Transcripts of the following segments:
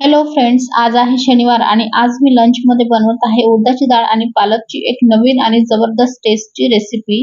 Hello friends आज आहे शनिवार आणि आज मी लंच मध्ये बनवत आहे उडदाची डाळ आणि पालकची एक नवीन आणि जबरदस्त टेस्टची रेसिपी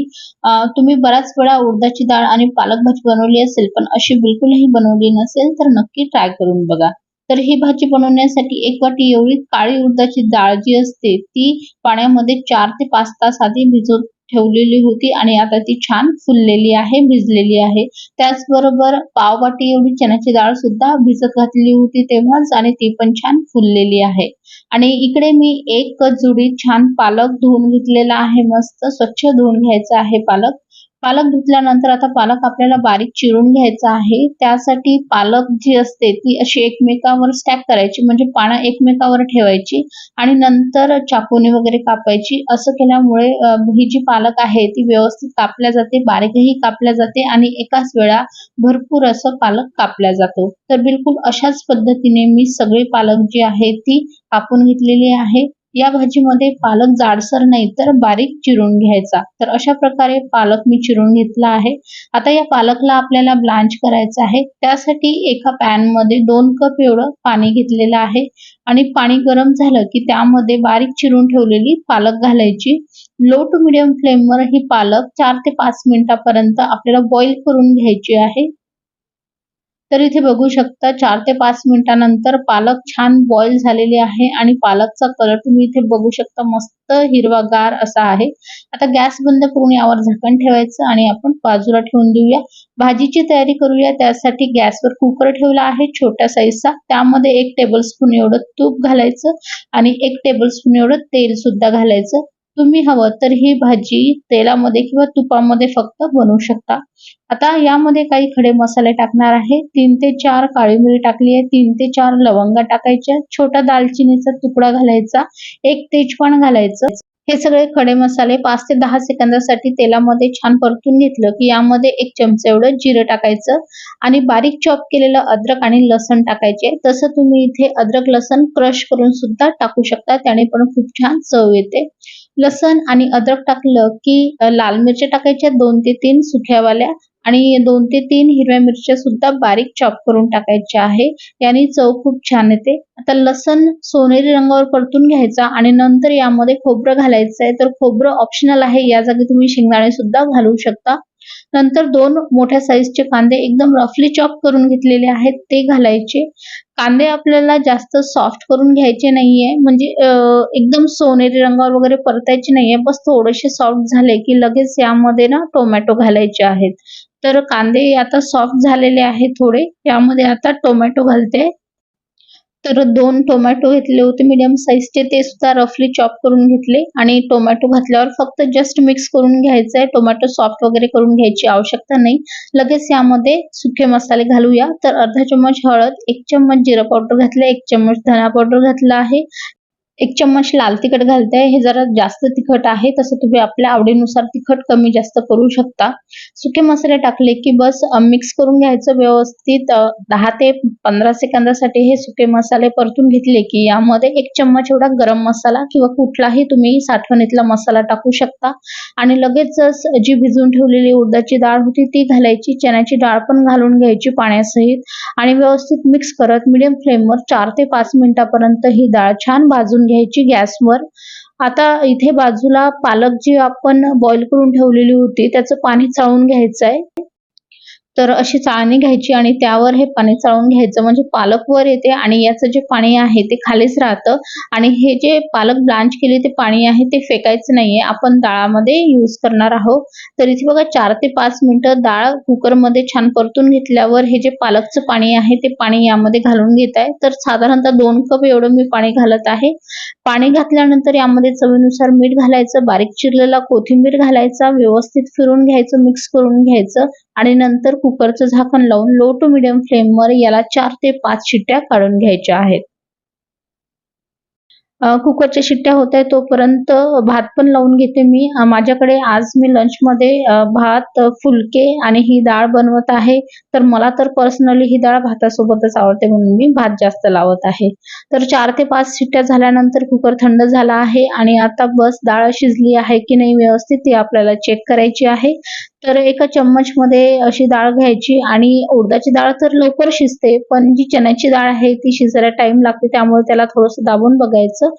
तुम्ही बऱ्याच वेळा उडदाची डाळ आणि पालक भाजी बनवली असेल पण अशी बिलकुलही बनवली नसेल तर नक्की ट्राय करून बघा. तर ही भाजी बनवण्यासाठी एक वाटी एवढी काळी उडदाची डाळ जी असते ती पाण्यामध्ये चार ते पाच तास आधी भिजवत ठेवलेली होती आणि आता ती छान फुललेली आहे भिजलेली आहे. त्याचबरोबर पाववाटी एवढी चण्याची डाळ सुद्धा भिजत घातली होती तेव्हाच आणि ती पण छान फुललेली आहे. आणि इकडे मी एक जुडी छान पालक धुवून घेतलेला आहे मस्त स्वच्छ धुवून घ्यायचा आहे पालक. पालक धुतल्यानंतर आता पालक आपल्याला बारीक चिरून घ्यायचा आहे. त्यासाठी पालक जी असते ती अशी एकमेकावर स्टॅक करायची म्हणजे पानं एकमेकावर ठेवायची आणि नंतर चाकूने वगैरे कापायची. असं केल्यामुळे ही जी पालक आहे ती व्यवस्थित कापल्या जाते बारीकही कापल्या जाते आणि एकाच वेळा भरपूर असं पालक कापल्या जातो. तर बिलकुल अशाच पद्धतीने मी सगळी पालक जी आहे ती कापून घेतलेली आहे. या भाजीमध्ये पालक जाडसर नाही तर बारीक चिरून घ्यायचा. तर अशा प्रकारे पालक मी चिरून घेतला आहे. आता या पालकला आपल्याला ब्लांच करायचं आहे. त्यासाठी एका पॅनमध्ये दोन कप एवढं पाणी घेतलेलं आहे. आणि पाणी गरम झालं की त्यामध्ये बारीक चिरून ठेवलेली पालक घालायची. लो टू मिडियम फ्लेमवर ही पालक चार ते पाच मिनिटापर्यंत आपल्याला बॉईल करून घ्यायची आहे. तर इथे बघू शकता चार ते पाच मिनिटानंतर पालक छान बॉईल झालेली आहे आणि पालकचा कलर तुम्ही इथे बघू शकता मस्त हिरवागार असा आहे. आता गॅस बंद करून यावर झाकण ठेवायचं आणि आपण बाजूला ठेवून देऊया. भाजीची तयारी करूया त्यासाठी गॅसवर कुकर ठेवला आहे छोट्या साईजचा त्यामध्ये एक टेबल स्पून एवढं तूप घालायचं आणि एक टेबल स्पून एवढं तेल सुद्धा घालायचं. तुम्ही हवं तर ही भाजी तेलामध्ये किंवा तुपामध्ये फक्त बनवू शकता. आता यामध्ये काही खडे मसाले टाकणार आहे. तीन ते चार काळी मिरी टाकली आहे. तीन ते चार लवंगा टाकायच्या छोटा दालचिनीचा तुकडा घालायचा. एक तेजपान घालायचं. हे सगळे खडे मसाले पाच ते दहा सेकंदासाठी तेलामध्ये छान परतून घेतलं की यामध्ये एक चमचा एवढं जिरं टाकायचं आणि बारीक चॉप केलेलं अद्रक आणि लसण टाकायचे. तसं तुम्ही इथे अद्रक लसण क्रश करून सुद्धा टाकू शकता. त्याने पण खूप छान चव येते. लसण आणि अद्रक टाकलं की लाल मिरच्या टाकायच्या दोन ते तीन सुख्यावाल्या आणि दोन ते तीन हिरव्या मिरच्या सुद्धा बारीक चॉप करून टाकायच्या आहे. याने चव खूप छान येते. आता लसण सोनेरी रंगावर परतून घ्यायचा आणि नंतर यामध्ये खोबरं घालायचं आहे तर खोबरं ऑप्शनल आहे. या जागी तुम्ही शेंगदाणे सुद्धा घालू शकता. नंतर दोन मोठ्या साईजचे कांदे एकदम रफली चॉप करून घेतलेले आहेत. ते घालायचे. कांदे आपल्याला जास्त सॉफ्ट करून घ्यायचे नाहीये. म्हणजे एकदम सोनेरी रंगावर वगैरे परतायचे नाहीये. बस थोडेसे सॉफ्ट झाले की लगेच यामध्ये ना टोमॅटो घालायचे आहेत. तर कांदे आता सॉफ्ट झालेले आहेत थोडे. यामध्ये आता टोमॅटो घालते. तर दोन टोमॅटो घेतले होते मीडियम साईजचे ते सुद्धा रफली चॉप करून घेतले. आणि टोमॅटो घातल्यावर फक्त जस्ट मिक्स करून घ्यायचं आहे टोमॅटो सॉफ्ट वगैरे करून घ्यायची आवश्यकता नाही. लगेच यामध्ये सुके मसाले घालूया. तर अर्धा चम्मच हळद एक चम्मच जिरा पावडर घातला. एक चम्मच धना पावडर घातला आहे. एक चम्मच लाल तिखट घालते हे जरा जास्त तिखट आहे तसं तुम्ही आपल्या आवडीनुसार तिखट कमी जास्त करू शकता. सुके मसाले टाकले की बस मिक्स करून घ्यायचं व्यवस्थित. दहा ते पंधरा सेकंदासाठी हे सुके मसाले परतून घेतले की यामध्ये एक चम्मच एवढा गरम मसाला किंवा कुठलाही तुम्ही साठवणीतला मसाला टाकू शकता. आणि लगेचच जी भिजून ठेवलेली उडदाची डाळ होती ती घालायची. चण्याची डाळ पण घालून घ्यायची पाण्यासहित. आणि व्यवस्थित मिक्स करत मिडियम फ्लेमवर चार ते पाच मिनिटापर्यंत ही डाळ छान भाजून घ्यायची गॅसवर. आता इथे बाजूला पालक जी आपण बॉईल करून ठेवलेली होती त्याचं पाणी चाळून घ्यायचं आहे तर अशी चाळणी घ्यायची आणि त्यावर हे पाणी चाळून घ्यायचं. म्हणजे पालक वर येते आणि याचं जे पाणी आहे ते खालीच राहतं. आणि हे जे पालक ब्लांच केले ते पाणी आहे ते फेकायचं नाहीये. आपण डाळामध्ये यूज करणार आहोत. तर इथे बघा चार ते पाच मिनिटं डाळ कुकरमध्ये छान परतून घेतल्यावर हे जे पालकचं पाणी आहे ते पाणी यामध्ये घालून घेत आहे. तर साधारणतः दोन कप एवढं मी पाणी घालत आहे. पाणी घातल्यानंतर यामध्ये चवीनुसार मीठ घालायचं बारीक चिरलेला कोथिंबीर घालायचा व्यवस्थित फिरून घ्यायचं मिक्स करून घ्यायचं. आणि नंतर कुकरचं झाकण लावून लो टू मिडियम फ्लेमवर याला चार ते पाच शिट्ट्या काढून घ्यायच्या आहेत. कुकरच्या शिट्ट्या होत आहे तोपर्यंत भात पण लावून घेते मी. माझ्याकडे आज मी लंचमध्ये भात फुलके आणि ही डाळ बनवत आहे. तर मला तर पर्सनली ही डाळ भातासोबतच आवडते म्हणून मी भात जास्त लावत आहे. तर चार ते पाच शिट्ट्या झाल्यानंतर कुकर थंड झाला आहे आणि आता बस डाळ शिजली आहे की नाही व्यवस्थित ती आपल्याला चेक करायची आहे. तर एका चम्मचमध्ये अशी डाळ घ्यायची आणि उडदाची डाळ तर लवकर शिजते पण जी चण्याची डाळ आहे ती शिजायला टाइम लागते त्यामुळे त्याला थोडंसं दाबून बघायचं.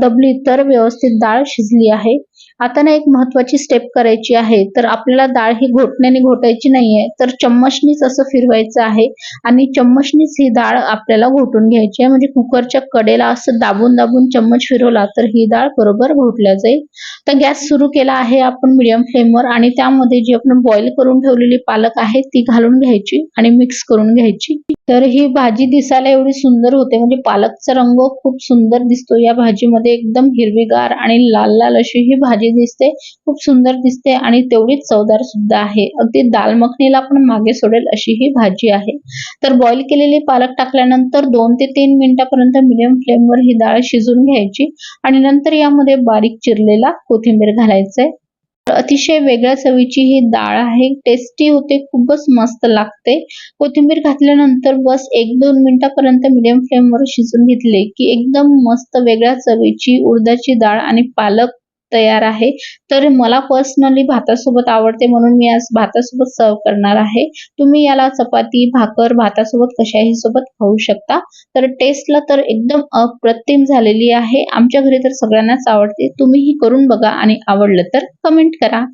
दबली तर व्यवस्थित डाळ शिजली आहे. आता ना एक महत्वाची स्टेप करायची आहे. तर आपल्याला डाळ ही घोटण्याने घोटायची नाहीये. तर चम्मचनीच असं फिरवायचं आहे आणि चम्मचनीच ही डाळ आपल्याला घोटून घ्यायची आहे. म्हणजे कुकरच्या कडेला असं दाबून दाबून चम्मच फिरवला तर ही डाळ बरोबर घोटल्या जाईल. तर गॅस सुरू केला आहे आपण मिडियम फ्लेमवर आणि त्यामध्ये जी आपण बॉईल करून ठेवलेली पालक आहे ती घालून घ्यायची आणि मिक्स करून घ्यायची. तर ही भाजी दिसायला एवढी सुंदर होते. म्हणजे पालकचा रंग खूप सुंदर दिसतो. या भाजीमध्ये एकदम हिरवीगार आणि लाल लाल अशी ही भाजी दिसते खूप सुंदर दिसते आणि तेवढीच चवदार सुद्धा आहे. अगदी दाल मखनीला पण मागे सोडेल अशी ही भाजी आहे. तर बॉईल केलेली पालक टाकल्यानंतर दोन ते तीन मिनिटापर्यंत मिडियम फ्लेमवर ही डाळ शिजून घ्यायची आणि नंतर यामध्ये बारीक चिरलेला कोथिंबीर घालायचंय अतिशय वेगळ्या चवीची ही डाळ आहे. टेस्टी होते खूपच मस्त लागते. कोथिंबीर घातल्यानंतर बस एक दोन मिनिटापर्यंत मिडियम फ्लेमवर शिजून घेतले की एकदम मस्त वेगळ्या चवीची उडदाची डाळ आणि पालक तयार आहे. तर मला पर्सनली भातासोबत आवडते म्हणून मी आज भातासोबत सर्व करणार आहे. तुम्ही याला चपाती भाकर भातासोबत कशाही सोबत खाऊ शकता. तर टेस्टला तर एकदम अप्रतिम झालेली आहे. आमच्या घरी तर सगळ्यांनाच आवडते. तुम्हीही करून बघा आणि आवडलं तर कमेंट करा.